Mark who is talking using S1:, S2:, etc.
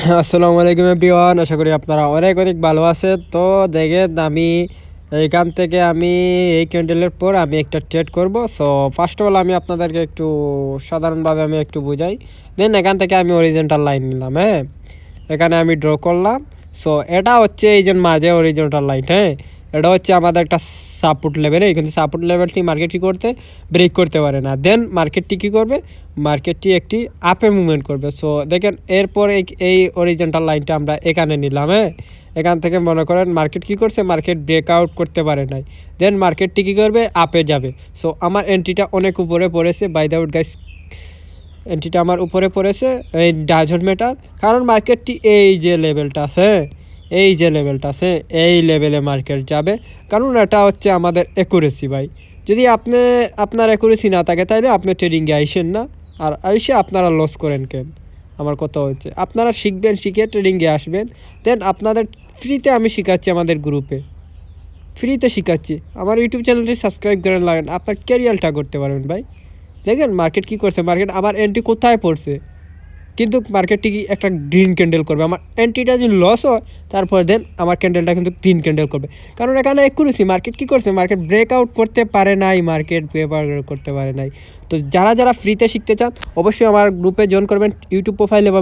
S1: আসসালামু আলাইকুম এভরিওয়ান, আশা করি আপনারা অনেক অনেক ভালো আছে তো দেখেন, আমি এইখান থেকে আমি এই ক্যান্ডেলের পর আমি একটা ট্রেড করব। সো ফার্স্ট অফ অল আমি আপনাদেরকে একটু সাধারণভাবে আমি একটু বুঝাই। দেন এখান থেকে আমি অরিজেন্টাল লাইন নিলাম হ্যাঁ? এখানে আমি ড্র করলাম। সো এটা হচ্ছে এই যে মাঝে অরিজেন্টাল লাইন হ্যাঁ? এটা হচ্ছে আমাদের একটা সাপোর্ট লেভেলে কিন্তু সাপোর্ট লেভেলটি মার্কেটটি করতে ব্রেক করতে পারে না। দেন মার্কেটটি কী করবে? মার্কেটটি একটি আপে মুভমেন্ট করবে। সো দেখেন, এরপর এই- এই অরিজেন্টাল লাইনটা আমরা এখানে নিলাম হ্যাঁ? এখান থেকে মনে করেন মার্কেট কী করছে? মার্কেট ব্রেকআউট করতে পারে নাই। দেন মার্কেটটি কী করবে? আপে যাবে। সো আমার এন্ট্রিটা অনেক উপরে পড়েছে। বাই দ্য উড গাইস এন্ট্রিটা আমার উপরে পড়েছে, এই ডাজন মেটার কারণ মার্কেটটি এই যে লেভেলটা আছে এই যে লেভেলটা আছে, এই লেভেলে মার্কেট যাবে। কারণ এটা হচ্ছে আমাদের একুরেসি ভাই। যদি আপনি, আপনার একুরেসি না থাকে তাহলে আপনি ট্রেডিংয়ে আইসেন না। আর আইসে আপনারা লস করেন কেন? আমার কথা হচ্ছে, আপনারা শিখবেন, শিখে ট্রেডিংয়ে আসবেন। দেন আপনাদের ফ্রিতে আমি শেখাচ্ছি আমাদের গ্রুপে ফ্রিতে শেখাচ্ছি। আমার ইউটিউব চ্যানেলটি সাবস্ক্রাইব করে লাগেন। আপনার ক্যারিয়ারটা করতে পারবেন ভাই। দেখেন মার্কেট কি করছে? মার্কেট আমার এন্ট্রি কোথায় পড়ছে? কিন্তু মার্কেটটি একটা গ্রিন ক্যান্ডেল করবে? আমার এন্ট্রিটা যদি লস হয়, তারপরে দেন আমার ক্যান্ডেলটা কিন্তু গ্রিন ক্যান্ডেল করবে। কারণ এখানে করেছি মার্কেট কী করছে? মার্কেট ব্রেকআউট করতে পারে নাই মার্কেট পেপার করতে পারে নাই। তো যারা যারা ফ্রিতে শিখতে চান, অবশ্যই আমার গ্রুপে জয়েন করবেন ইউটিউব প্রোফাইলে